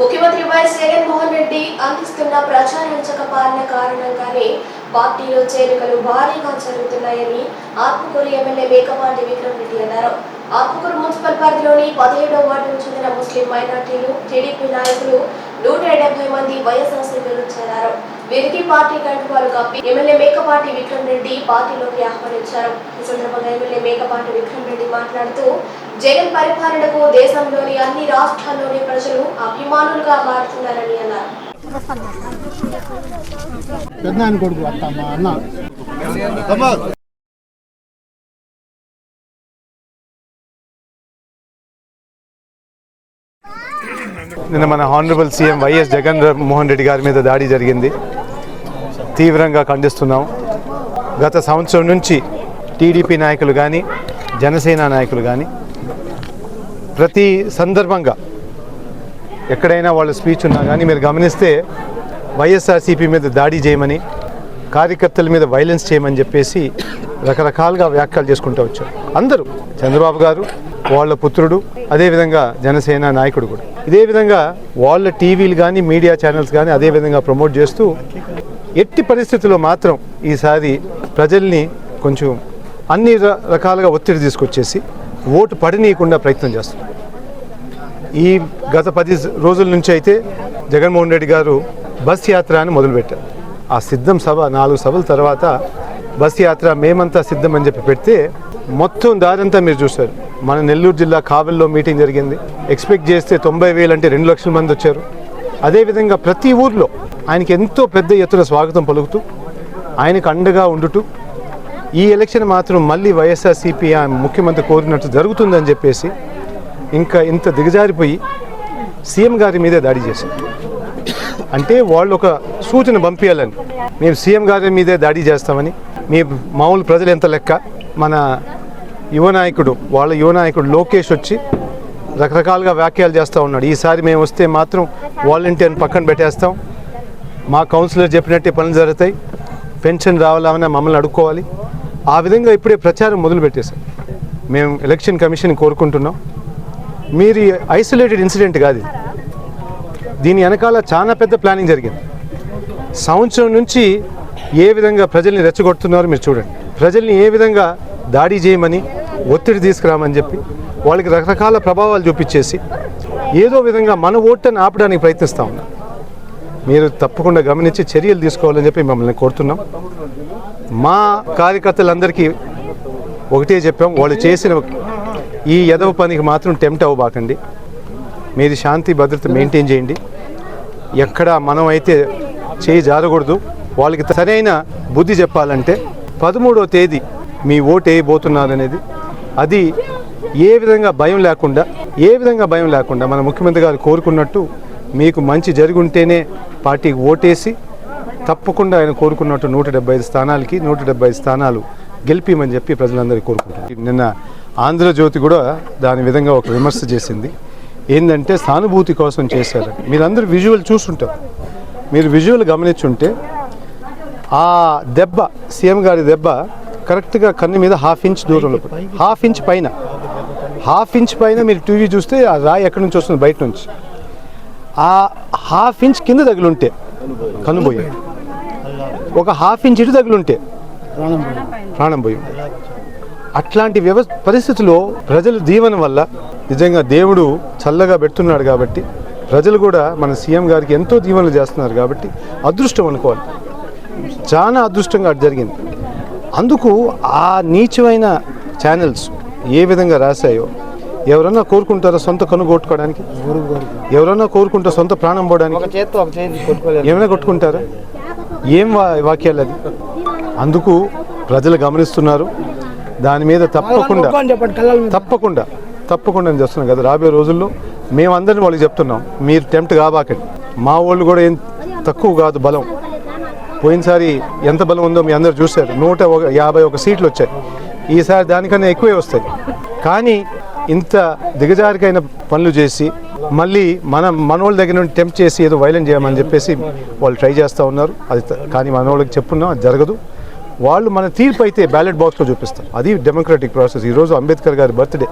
ముఖ్యమంత్రి వైఎస్ జగన్మోహన్ రెడ్డి అందిస్తున్న ప్రచారంచక పాలన కారణంగానే పార్టీలో చేరికలు భారీగా జరుగుతున్నాయని ఆత్మకూరు ఎమ్మెల్యే మేకపాటి విక్రమ్ రెడ్డి అన్నారు. ఆత్మకూరు మున్సిపల్ పరిధిలోని పదిహేడవ వార్డుకు చెందిన ముస్లిం మైనార్టీలు టీడీపీ నాయకులు నూట డెబ్బై మంది వైఎస్ఆర్సీపీలో చేరారు. వీరికి పార్టీ కండువాలు కప్పి ఎమ్మెల్యే మేకపాటి విక్రమ్ రెడ్డి పార్టీలోకి ఆహ్వానించారు. ఈ సందర్భంగా ఎమ్మెల్యే మేకపాటి విక్రమ్ రెడ్డి మాట్లాడుతూ జగన్ పరిపాలనకు దేశంలోని అన్ని రాష్ట్రాల్లోని ప్రజలు అభిమానులుగా మారుతున్నారని అన్నారు. అన్న. నిన్న మన honourable CM YS Jagan Mohan Reddy గారి మీద దాడి జరిగింది. తీవ్రంగా ఖండిస్తున్నాం. గత సంవత్సరం నుంచి టీడీపీ నాయకులు కానీ జనసేన నాయకులు కానీ ప్రతి సందర్భంగా ఎక్కడైనా వాళ్ళ స్పీచ్ ఉన్నా కానీ మీరు గమనిస్తే వైఎస్ఆర్సీపీ మీద దాడి చేయమని కార్యకర్తల మీద వైలెన్స్ చేయమని చెప్పేసి రకరకాలుగా వ్యాఖ్యలు చేసుకుంటూ వచ్చారు. అందరూ చంద్రబాబు గారు వాళ్ళ పుత్రుడు అదేవిధంగా జనసేన నాయకుడు కూడా. ఇదే విధంగా వాళ్ళ టీవీలు కానీ మీడియా ఛానల్స్ కానీ అదే విధంగా ప్రమోట్ చేస్తూ ఎట్టి పరిస్థితుల్లో మాత్రం ఈసారి ప్రజల్ని కొంచెం అన్ని రకాలుగా ఒత్తిడి తీసుకొచ్చేసి ఓటు పడనీయకుండా ప్రయత్నం చేస్తున్నారు. ఈ గత పది రోజుల నుంచి అయితే జగన్మోహన్ రెడ్డి గారు బస్ యాత్ర అని మొదలుపెట్టారు. ఆ సిద్ధం సభ నాలుగు సభల తర్వాత బస్ యాత్ర మేమంతా సిద్ధం అని చెప్పి పెడితే మొత్తం దారంతా మీరు చూశారు. మన నెల్లూరు జిల్లా కావల్లో మీటింగ్ జరిగింది. ఎక్స్పెక్ట్ చేస్తే తొంభై వేలు అంటే రెండు లక్షల మంది వచ్చారు. అదేవిధంగా ప్రతి ఊర్లో ఆయనకి ఎంతో పెద్ద ఎత్తున స్వాగతం పలుకుతూ ఆయనకు అండగా ఉండుటూ ఈ ఎలక్షన్ మాత్రం మళ్ళీ వైఎస్ఆర్సీపీ ఆ ముఖ్యమంత్రి కోరినట్టు జరుగుతుందని చెప్పేసి ఇంకా ఇంత దిగజారిపోయి సీఎం గారి మీదే దాడి చేశారు. అంటే వాళ్ళు ఒక సూచన పంపించాలని మేము సీఎం గారి మీదే దాడి చేస్తామని మీ మామూలు ప్రజలు ఎంత లెక్క? మన యువ నాయకుడు వాళ్ళ యువ నాయకుడు లోకేష్ వచ్చి రకరకాలుగా వ్యాఖ్యలు చేస్తూ ఉన్నాడు. ఈసారి మేము వస్తే మాత్రం వాలంటీర్ని పక్కన పెట్టేస్తాం. మా కౌన్సిలర్ చెప్పినట్టే పనులు జరుగుతాయి. పెన్షన్ రావాలని మమ్మల్ని అడుక్కోవాలి. ఆ విధంగా ఇప్పుడే ప్రచారం మొదలు పెట్టేశాం మేము ఎలక్షన్ కమిషన్ కోరుకుంటున్నాం. మీరు ఐసోలేటెడ్ ఇన్సిడెంట్ కాదు దీని వెనకాల చాలా పెద్ద ప్లానింగ్ జరిగింది. సంవత్సరం నుంచి ఏ విధంగా ప్రజల్ని రెచ్చగొడుతున్నారో మీరు చూడండి. ప్రజల్ని ఏ విధంగా దాడి చేయమని ఒత్తిడి తీసుకురామని చెప్పి వాళ్ళకి రకరకాల ప్రభావాలు చూపించేసి ఏదో విధంగా మన ఓటుని ఆపడానికి ప్రయత్నిస్తూ ఉన్నాం. మీరు తప్పకుండా గమనించి చర్యలు తీసుకోవాలని చెప్పి మిమ్మల్ని కోరుతున్నాం. మా కార్యకర్తలందరికీ ఒకటే చెప్పాం వాళ్ళు చేసిన ఈ ఎదవ పనికి మాత్రం టెంప్ట్ అవ్వబాకండి. మీది శాంతి భద్రత మెయింటైన్ చేయండి. ఎక్కడ మనం అయితే చేయి జారకూడదు. వాళ్ళకి సరైన బుద్ధి చెప్పాలంటే పదమూడవ తేదీ మీ ఓటు వేయబోతున్నారు అనేది అది ఏ విధంగా భయం లేకుండా ఏ విధంగా భయం లేకుండా మన ముఖ్యమంత్రి గారు కోరుకున్నట్టు మీకు మంచి జరుగుంటేనే ఉంటేనే పార్టీకి ఓటేసి తప్పకుండా ఆయన కోరుకున్నట్టు నూట డెబ్బై ఐదు స్థానాలకి నూట డెబ్బై ఐదు స్థానాలు గెలిపిమని చెప్పి ప్రజలందరికీ కోరుకుంటారు నిన్న ఆంధ్రజ్యోతి కూడా దాని విధంగా ఒక విమర్శ చేసింది. ఏంటంటే సానుభూతి కోసం చేశారు. మీరందరూ విజువల్ చూసుంటారు. మీరు విజువల్ గమనించుంటే ఆ దెబ్బ సీఎం గారి దెబ్బ కరెక్ట్గా కన్ను మీద హాఫ్ ఇంచ్ దూరంలో హాఫ్ ఇంచ్ పైన హాఫ్ ఇంచ్ పైన మీరు టీవీ చూస్తే ఆ రాయి ఎక్కడి నుంచి వస్తుంది? బయట నుంచి. ఆ హాఫ్ ఇంచ్ కింద తగులుంటే కనుబోయే ఒక హాఫ్ ఇంచ్ ఇటు తగులుంటే ప్రాణం పోయి. అట్లాంటి వ్యవ పరిస్థితిలో ప్రజలు దీవెన వల్ల నిజంగా దేవుడు చల్లగా పెడుతున్నాడు కాబట్టి ప్రజలు కూడా మన సీఎం గారికి ఎంతో దీవెనలు చేస్తున్నారు కాబట్టి అదృష్టం అనుకోవాలి. చాలా అదృష్టంగా అది జరిగింది. అందుకు ఆ నీచమైన ఛానల్స్ ఏ విధంగా రాశాయో? ఎవరన్నా కోరుకుంటారో సొంత కనుగొట్టుకోవడానికి ఎవరన్నా కోరుకుంటారో సొంత ప్రాణం పోవడానికి? ఏమైనా కొట్టుకుంటారా? ఏం వాక్యాలు అది అందుకు ప్రజలు గమనిస్తున్నారు. దాని మీద తప్పకుండా. తప్పకుండా తప్పకుండా నేను చేస్తున్నాం కదా రాబోయే రోజుల్లో. మేమందరిని వాళ్ళకి చెప్తున్నాం మీరు టెంప్ట్ కాబాకండి. మా వాళ్ళు కూడా ఏం తక్కువ కాదు బలం. పోయినసారి ఎంత బలం ఉందో మీ అందరు చూశారు. నూట ఒక యాభై ఒక సీట్లు వచ్చాయి. ఈసారి దానికన్నా ఎక్కువే వస్తాయి. కానీ ఇంత దిగజారికైన పనులు చేసి మళ్ళీ మన మనోళ్ళ దగ్గర నుండి టెంప్ట్ చేసి ఏదో వైలెంట్ చేయమని చెప్పేసి వాళ్ళు ట్రై చేస్తూ ఉన్నారు. అది కానీ మనోళ్ళకి చెప్పున్నాం అది జరగదు. వాళ్ళు మన తీర్పు అయితే బ్యాలెట్ బాక్స్లో చూపిస్తారు. అది డెమోక్రటిక్ ప్రాసెస్. ఈరోజు అంబేద్కర్ గారి బర్త్డే.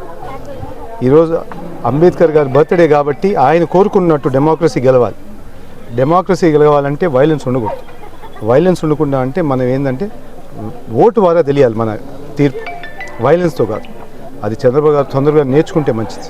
ఈరోజు అంబేద్కర్ గారి బర్త్డే కాబట్టి ఆయన కోరుకున్నట్టు డెమోక్రసీ గెలవాలి. డెమోక్రసీ గెలవాలంటే వైలెన్స్ ఉండకూడదు. వైలెన్స్ ఉండకుండా అంటే మనం ఏంటంటే ఓటు ద్వారా తెలియాలి మన తీర్పు. వైలెన్స్తో కాదు. అది చంద్రబాబు గారు తొందరగా నేర్చుకుంటే మంచిది.